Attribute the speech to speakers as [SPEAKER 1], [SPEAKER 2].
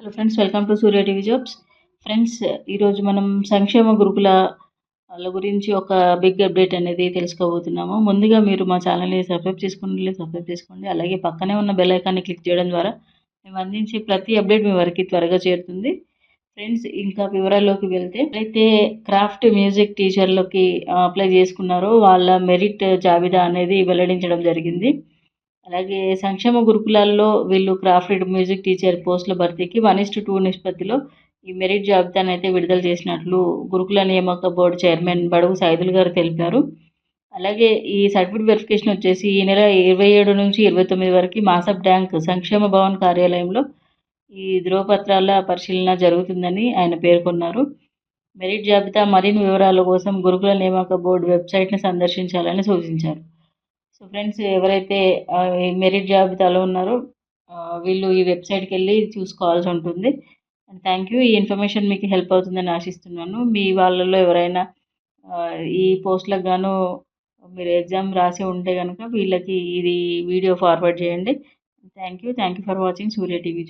[SPEAKER 1] Hello friends welcome to Surya TV jobs. Friends ఈరోజు మనం సంక్షేమ గురుకుల వాళ్ళ గురించి ఒక బిగ్ అప్డేట్ అనేది తెలుసుకోబోతున్నాము. ముందుగా మీరు మా ఛానల్ని సబ్స్క్రైబ్ చేసుకోండి సబ్స్క్రైబ్ చేసుకోండి. అలాగే పక్కనే ఉన్న బెల్ ఐకాన్ని క్లిక్ చేయడం ద్వారా మేము అందించే ప్రతి అప్డేట్ మీ వరకు త్వరగా చేరుతుంది. ఫ్రెండ్స్ ఇంకా వివరాల్లోకి వెళ్తే అయితే క్రాఫ్ట్ మ్యూజిక్ టీచర్లకి అప్లై చేసుకున్నారో వాళ్ళ మెరిట్ జాబితా అనేది వెల్లడించడం జరిగింది. అలాగే సంక్షేమ గురుకులాల్లో వీళ్ళు క్రాఫ్ట్ మ్యూజిక్ టీచర్ పోస్టుల భర్తీకి వన్ ఇస్ టూ నిష్పత్తిలో ఈ మెరిట్ జాబితాను అయితే విడుదల చేసినట్లు గురుకుల నియామక బోర్డు చైర్మన్ బడుగు సైదుల్ గారు తెలిపారు. అలాగే ఈ సర్టిఫికేట్ వెరిఫికేషన్ వచ్చేసి ఈ నెల ఇరవై ఏడు నుంచి ఇరవై తొమ్మిది వరకు మాసబ్ డ్యాంక్ సంక్షేమ భవన్ కార్యాలయంలో ఈ ధ్రువపత్రాల పరిశీలన జరుగుతుందని ఆయన పేర్కొన్నారు. మెరిట్ జాబితా మరిన్ని వివరాల కోసం గురుకుల నియామక బోర్డు వెబ్సైట్ను సందర్శించాలని సూచించారు. సో ఫ్రెండ్స్ ఎవరైతే మెరిట్ జాబితాలో ఉన్నారో వీళ్ళు ఈ వెబ్సైట్కి వెళ్ళి చూసుకోవాల్సి ఉంటుంది. అండ్ థ్యాంక్ యూ ఈ ఇన్ఫర్మేషన్ మీకు హెల్ప్ అవుతుందని ఆశిస్తున్నాను. మీ వాళ్ళలో ఎవరైనా ఈ పోస్ట్లకు గాను మీరు ఎగ్జామ్ రాసి ఉంటే కనుక వీళ్ళకి ఇది వీడియో ఫార్వర్డ్ చేయండి. Thank you thank you for watching Surya TV